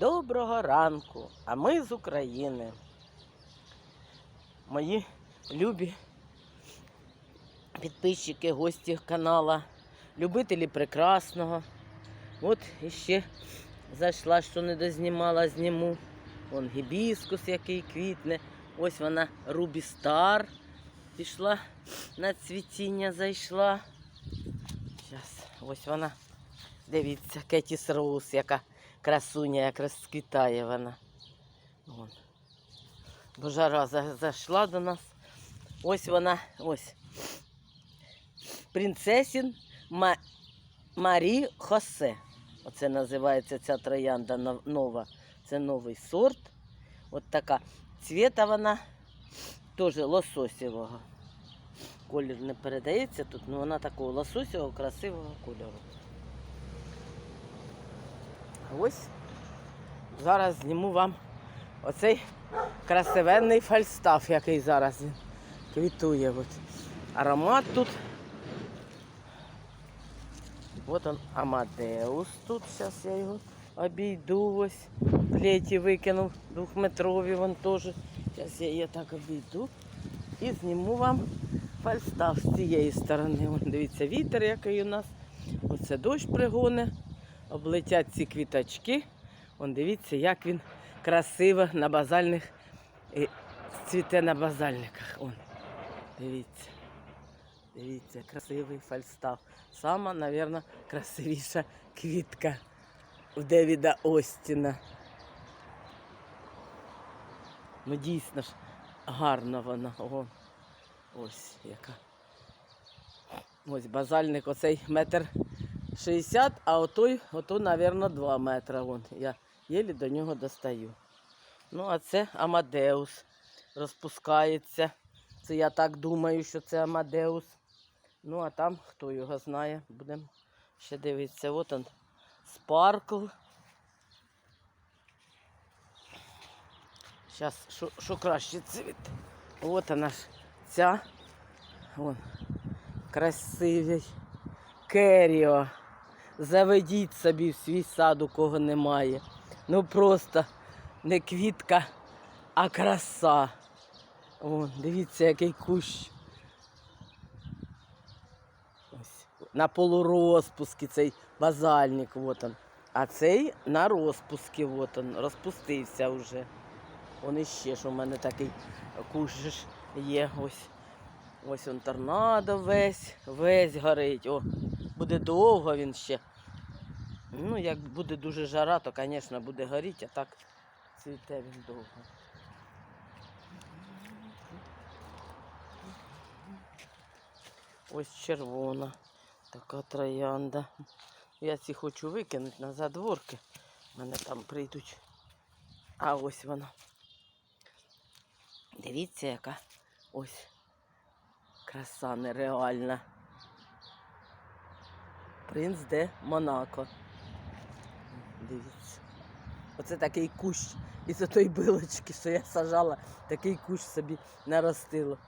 Доброго ранку, а ми з України. Мої любі підписчики, гості канала, любителі прекрасного. От іще зайшла, що не дознімала, зніму. Вон гібіскус, який квітне. Ось вона Рубі Стар. Пішла на цвітіння, зайшла. Зараз, ось вона. Дивіться, Кетіс Роуз, яка красуня, як розквітає вона. Вон. Бо жара зайшла до нас. Ось вона, ось. Принцесін Ма... Марі Хосе. Оце називається ця троянда нова. Це новий сорт. От така. Цвіта вона теж лососєвого. Колір не передається тут, але вона такого лососєвого, красивого кольору. Ось зараз зніму вам оцей красивенний фальстаф, який зараз квітує. От. Аромат тут. От он Амадеус тут. Зараз я його обійду. Ось. Плеті викинув двохметрові, вон теж. Зараз я її так обійду і зніму вам фальстаф з цієї сторони. Вон, дивіться, вітер, який у нас. Оце дощ пригоне. Облетять ці квіточки. Вон дивіться, як він красиво на базальних е, цвіте на базальниках. Вон. Дивіться. Дивіться, красивий фальстаф. Сама, мабуть, красивіша квітка у Девіда Остіна. Ну дійсно ж гарна вона. О, ось яка. Ось базальник оцей метр шістдесят, а отой, ото, мабуть, два метри. Вон. Я єлі до нього достаю. Ну, а це Амадеус розпускається. Це я так думаю, що це Амадеус. Ну, а там хто його знає, будемо ще дивитися. От он спаркл. Зараз, що краще цвіт. От вона ж ця. Вон, красивий. Керіо. Заведіть собі в свій сад, у кого немає. Ну просто не квітка, а краса. Вон, дивіться, який кущ. Ось. На полурозпуску цей базальник. Вот он. А цей на розпуску, вот он, розпустився вже. Он іще, що в мене такий кущ ж є. Ось. Ось он торнадо весь, весь горить. О, буде довго він ще. Ну, як буде дуже жара, то, звісно, буде горіти, а так цвіте він довго. Ось червона така троянда. Я ці хочу викинути на задворки. Мене там прийдуть. А ось вона. Дивіться, яка ось краса нереальна. Принц де Монако. Дивіться. Оце такий кущ із отої билочки, що я сажала, такий кущ собі наростило.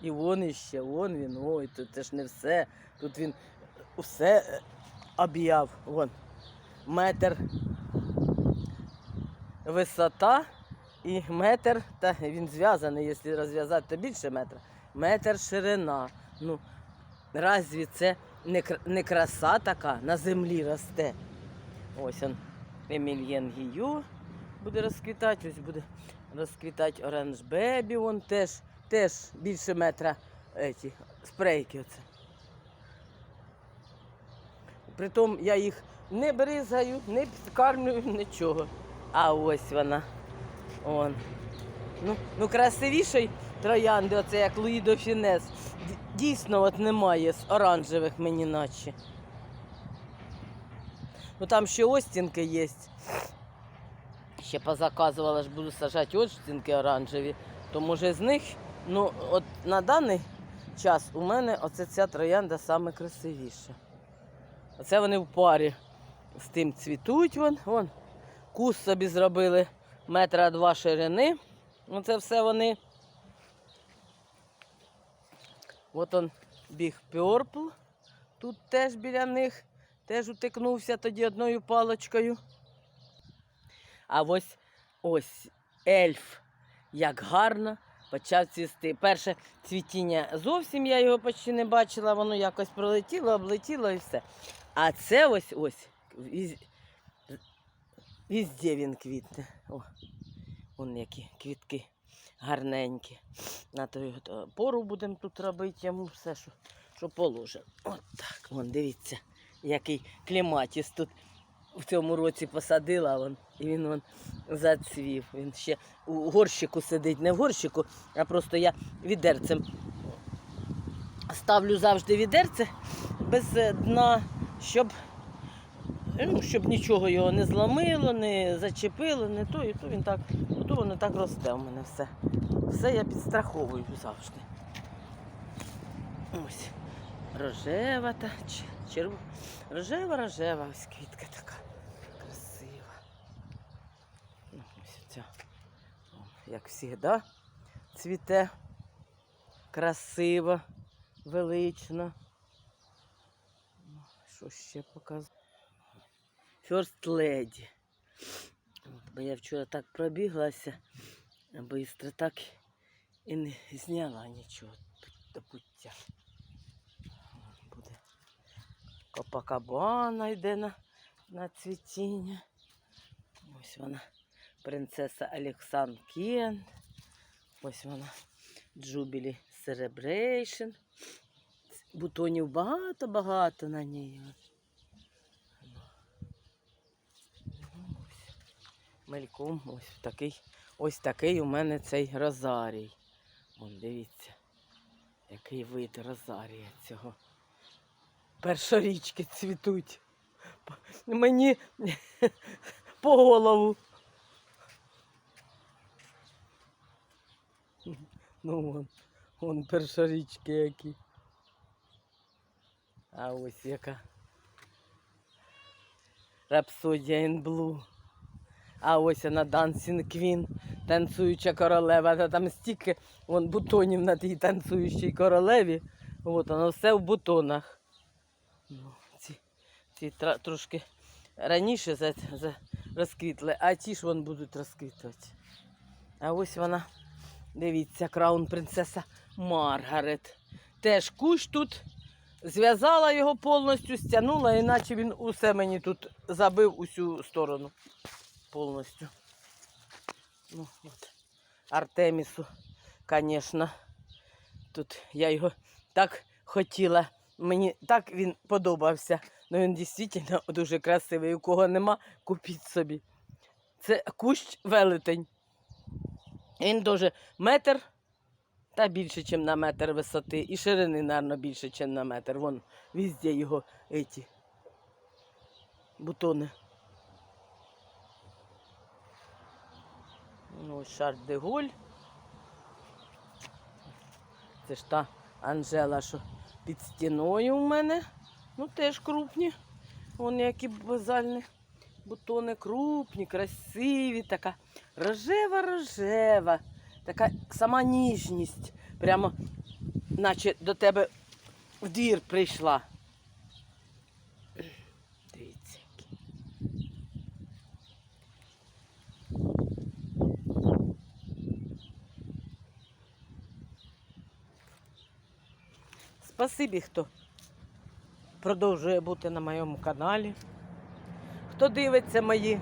І вон іще, вон він, ой, тут це ж не все. Тут він усе е, об'яв. Вон. Метр висота і метр, та він зв'язаний, якщо розв'язати, то більше метра. Метр ширина. Ну, разві це не, не краса така на землі росте? Ось он Емільєн Гію буде розквітати, ось буде розквітати Оранж Бебі, вон теж, теж більше метра еті, спрейки оце. Притом я їх не бризгаю, не підкармлюю, нічого. А ось вона. Он. Ну, ну красивішої троянди, оце як Луї до Фінес. Дійсно, от немає з оранжевих мені наче. Ну там ще остінки є. Ще позаказувала ж буду сажати остінки оранжеві. То може з них, ну от на даний час у мене оце ця троянда саме красивіша. Оце вони в парі з тим цвітуть. Вон, вон. Кус собі зробили метра два ширини. Оце все вони. От он біг Purple. Тут теж біля них. Теж утикнувся тоді одною паличкою. А ось ось ельф, як гарно, почав цвісти. Перше цвітіння зовсім я його почти не бачила, воно якось пролетіло, облетіло і все. А це ось ось. віз- Візде він квітне. О, вон які квітки гарненькі. На його, е, пору будемо тут робити йому все, що, що положено. От так, вон, дивіться, який кліматіс тут в цьому році посадила вон, і він вон зацвів. Він ще у горщику сидить, не в горщику, а просто я відерцем ставлю завжди відерце без е, дна, щоб, ну, щоб нічого його не зламило, не зачепило, не то, і то він так, то воно так росте у мене все. Все я підстраховую завжди. Ось. Рожева та черв... Рожева, рожева, ось квітка така красива. Ну, ось ця, як завжди, цвіте красиво, велично. Ну, Що ще показати? First Lady. Бо я вчора так пробіглася, бистро так і не зняла нічого до пуття. Буде Копакабана йде на, на цвітіння. Ось вона, принцеса Олександр Кен. Ось вона, Джубілі Celebration. Бутонів багато-багато на ній. Ну. Мельком ось такий, ось такий у мене цей розарій. Вон, дивіться, який вид розарія цього. Першорічки цвітуть. Мені по голову. Ну вон, вон першорічки які. А ось яка. Рапсодія Blue. А ось вона Dancing Queen, танцююча королева. Та там стільки вон, бутонів на тій танцюючій королеві. От воно все в бутонах. Ну, ці, ці тра- трошки раніше за, за, розквітли, а ті ж вон будуть розквітувати. А ось вона, дивіться, краун принцеса Маргарет. Теж кущ тут зв'язала його повністю, стягнула, іначе він усе мені тут забив усю сторону повністю. Ну, от. Артемісу, звісно. Тут я його так хотіла. Мені так він подобався. Ну він дійсно дуже красивий. У кого нема, купіть собі. Це кущ велетень. Він дуже метр та більше, ніж на метр висоти. І ширини, мабуть, більше, ніж на метр. Вон везде його еті бутони. Ось Шарль де Голь. Це ж та Анжела, що під стіною у мене. Ну, теж крупні. Вон які базальні бутони крупні, красиві, така рожева-рожева, така сама ніжність. Прямо наче до тебе в двір прийшла. Дивіться. які. Спасибі, хто продовжує бути на моєму каналі, хто дивиться мої,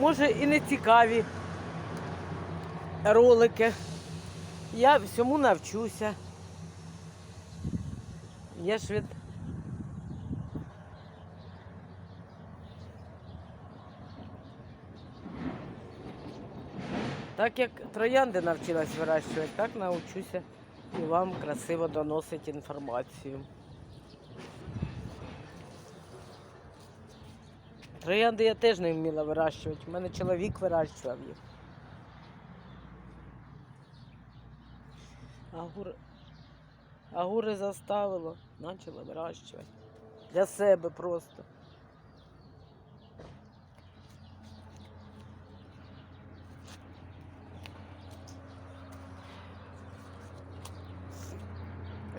може і не цікаві ролики. Я всьому навчуся. Я ж від... Так як троянди навчилась вирощувати, так навчуся і вам красиво доносити інформацію. Троянди я теж не вміла вирощувати. У мене чоловік вирощував їх. Агури, агури заставило, почала вирощувати. Для себе просто.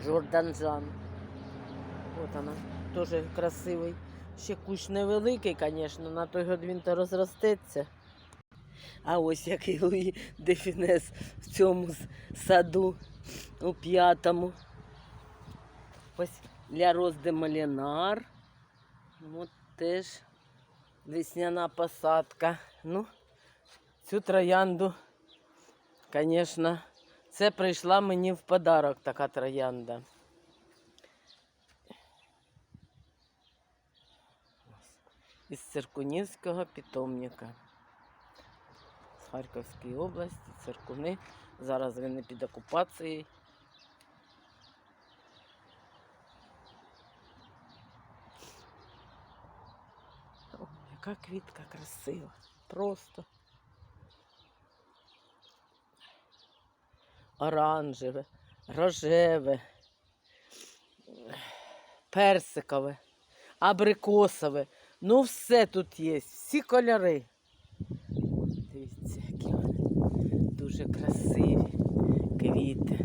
Жорданжан. От вона, теж красивий. Ще кущ невеликий, звісно, на той год він то розростеться. А ось який Луї Дефінес в цьому саду у п'ятому. Ось для Розди Малінар. От теж весняна посадка. Ну, цю троянду, звісно, це прийшла мені в подарок така троянда. Із Циркунівського питомника. З Харківської області, циркуни. Зараз вони під окупацією. О, яка квітка красива. Просто. Оранжеве, рожеве, персикове, абрикосове. Ну, все тут є, всі кольори. Дивіться, які вони дуже красиві квіти.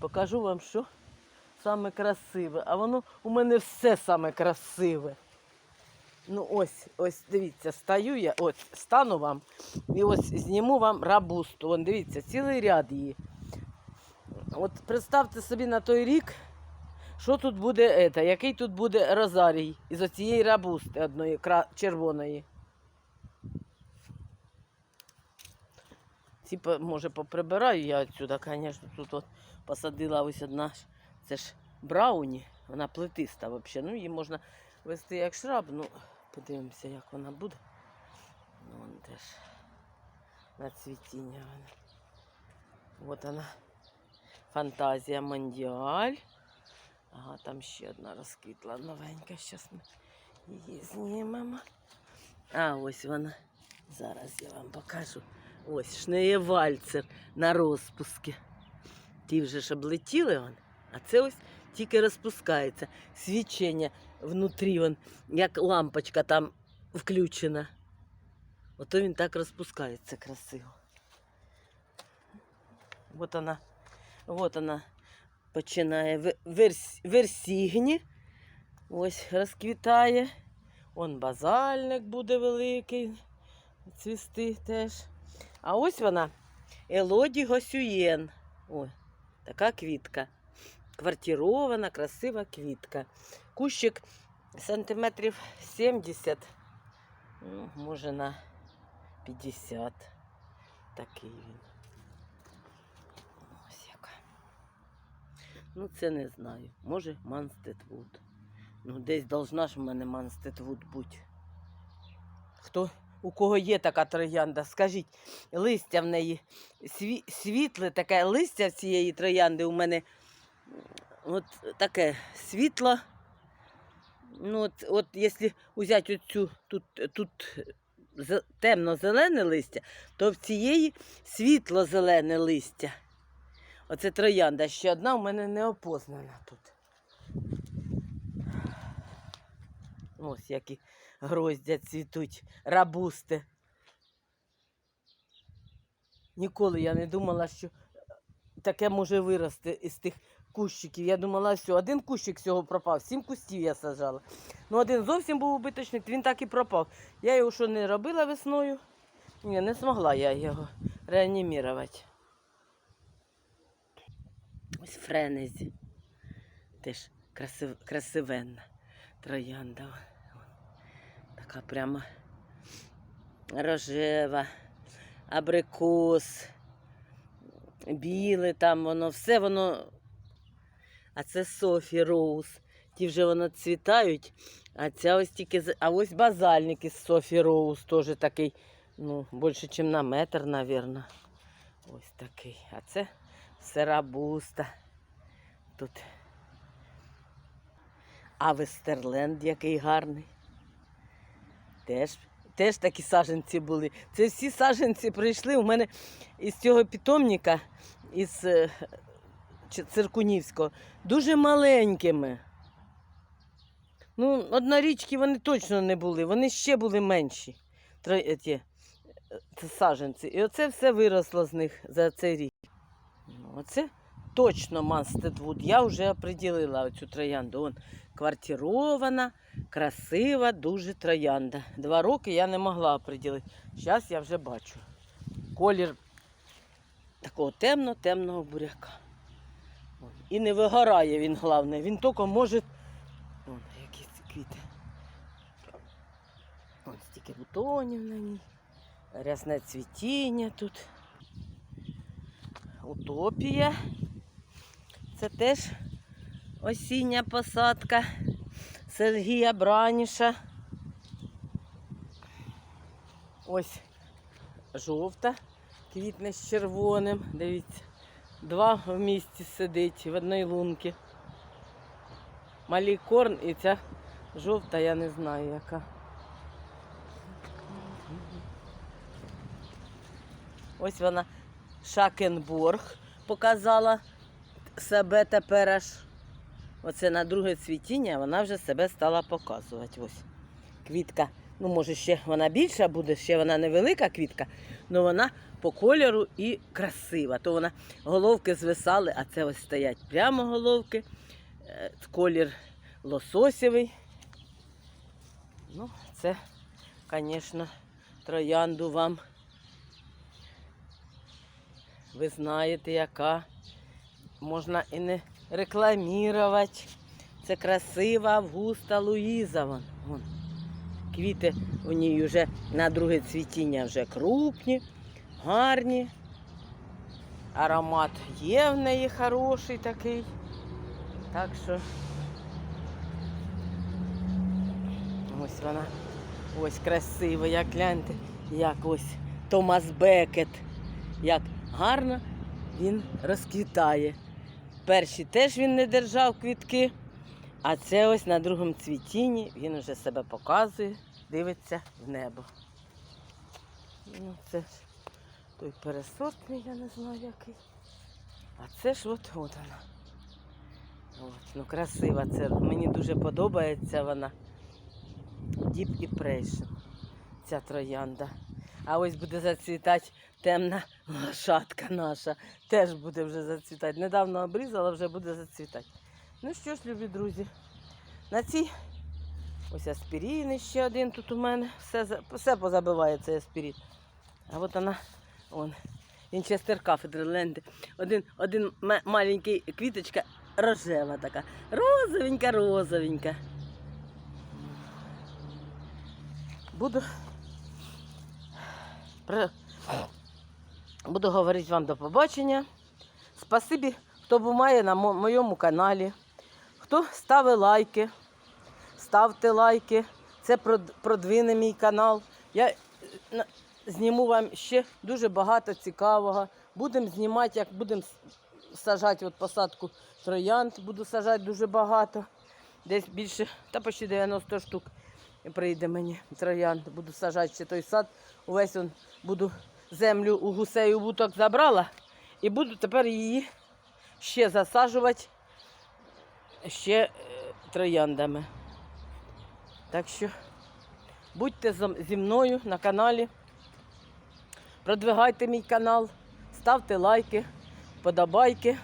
Покажу вам, що саме красиве. А воно у мене все саме красиве. Ну ось, ось дивіться, стаю я, ось стану вам і ось зніму вам рабусту. Вон дивіться, цілий ряд її. От представте собі на той рік, що тут буде, ета, який тут буде розарій із оцієї рабусти одної червоної. Ці, може, поприбираю я відсюди, звісно, тут от посадила ось одна. Це ж брауні, вона плетиста взагалі. Ну, її можна вести як шраб, ну подивимося, як вона буде. Ну, вон теж на цвітіння вона. От вона. Фантазія Мондіаль. Ага, там ще одна розквітла новенька. Зараз ми її знімемо. А, ось вона. Зараз я вам покажу. Ось шнеєвальцер на розпуску. Ті вже ж облетіли он, а це ось тільки розпускається. Свічення внутрі, он, як лампочка там включена. Ото він так розпускається красиво. От вона, от вона починає верс, версігні. Ось розквітає. Он базальник буде великий, цвісти теж. А ось вона Елоді Госюєн. Ой, така квітка. Квартірована, красива квітка. Кущик сантиметрів 70, ну, може на 50. Такий він. Ось яка. Ну, це не знаю. Може, Манстедвуд. Ну, десь должна ж в мене Манстедвуд бути. Хто, у кого є така троянда, скажіть, листя в неї сві, світле, таке листя цієї троянди у мене от таке світло. Ну, от, от якщо взяти оцю, тут, тут темно-зелене листя, то в цієї світло-зелене листя. Оце троянда. Ще одна у мене не опознана тут. Ось які гроздя цвітуть, рабусти. Ніколи я не думала, що таке може вирости із тих кущиків. Я думала, що один кущик всього пропав, сім кустів я сажала. Ну, один зовсім був убиточний, він так і пропав. Я його що не робила весною. Ні, не змогла я його реанімірувати. Ось френезі. Теж красив, красивенна троянда. Така прямо рожева, абрикос, біле там воно, все воно. А це Софі Роуз. Ті вже воно цвітають, а ця ось тільки. А ось базальник із Софі Роуз теж такий, ну, більше, ніж на метр, мабуть. Ось такий. А це серабуста. Тут. А Вестерленд який гарний. Теж, теж такі саженці були. Це всі саженці прийшли у мене із цього питомника, із е, Циркунівського, дуже маленькими. Ну, однорічки вони точно не були, вони ще були менші. Ті, е, саженці. І оце все виросло з них за цей рік. Ну, Оце точно Мастедвуд. Я вже оприділила цю троянду. Вон, квартирована, красива, дуже троянда. Два роки я не могла приділити. Зараз я вже бачу. Колір такого темно-темного буряка. І не вигорає він, головне. Він тільки може. Вон, які квіти. Ось стільки бутонів на ній. Рясне цвітіння тут. Утопія. Це теж осіння посадка Сергія Браніша. Ось жовта, квітне з червоним. Дивіться, два в місті сидить в одній лунці. Малікорн і ця жовта, я не знаю яка. Ось вона Шакенборг показала себе тепер аж. Оце на друге цвітіння вона вже себе стала показувати. Ось квітка. Ну, може, ще вона більша буде, ще вона невелика квітка, але вона по кольору і красива. То вона головки звисали, а це ось стоять прямо головки. Е, Колір лососєвий. Ну, це, звісно, троянду вам. Ви знаєте, яка. Можна і не рекламувати. Це красива Августа Луїза. Вон. Квіти у ній вже на друге цвітіння вже крупні, гарні. Аромат є в неї хороший такий. Так що ось вона ось красива, як гляньте, як ось Томас Бекет. Як гарно він розквітає. Перші теж він не держав квітки, а це ось на другому цвітінні він вже себе показує, дивиться в небо. Ну, це ж той пересортний, я не знаю який. А це ж от, от вона. От, ну красива це. Мені дуже подобається вона. Діп і прейшн. Ця троянда. А ось буде зацвітати темна лошадка наша. Теж буде вже зацвітати. Недавно обрізала, вже буде зацвітати. Ну що ж, любі друзі, на цій ось аспірін ще один тут у мене. Все, все позабиває цей аспірин. А от вона, он, Вінчестер кафедри ленди. Один, один ма- маленький квіточка рожева така. Розовенька, розовенька. Буду Буду говорити вам до побачення. Спасибі, хто буває на моєму каналі, хто ставить лайки, ставте лайки. Це продвине мій канал. Я е, зніму вам ще дуже багато цікавого. Будемо знімати, як будемо сажати от посадку троянд, буду сажати дуже багато. Десь більше, та почти 90 штук прийде мені троянд. Буду сажати ще той сад. Увесь он буду землю у гусей у буток забрала і буду тепер її ще засаджувати ще е, трояндами. Так що будьте зі мною на каналі. Продвигайте мій канал, ставте лайки, подобайки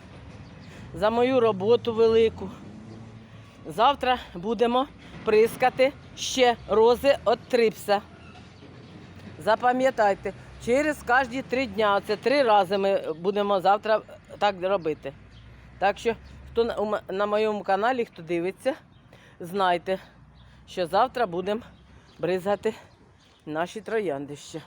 за мою роботу велику. Завтра будемо прискати ще рози від трипса. Запам'ятайте, через кожні три дня, це три рази ми будемо завтра так робити. Так що, хто на, на моєму каналі, хто дивиться, знайте, що завтра будемо бризгати наші троянди ще.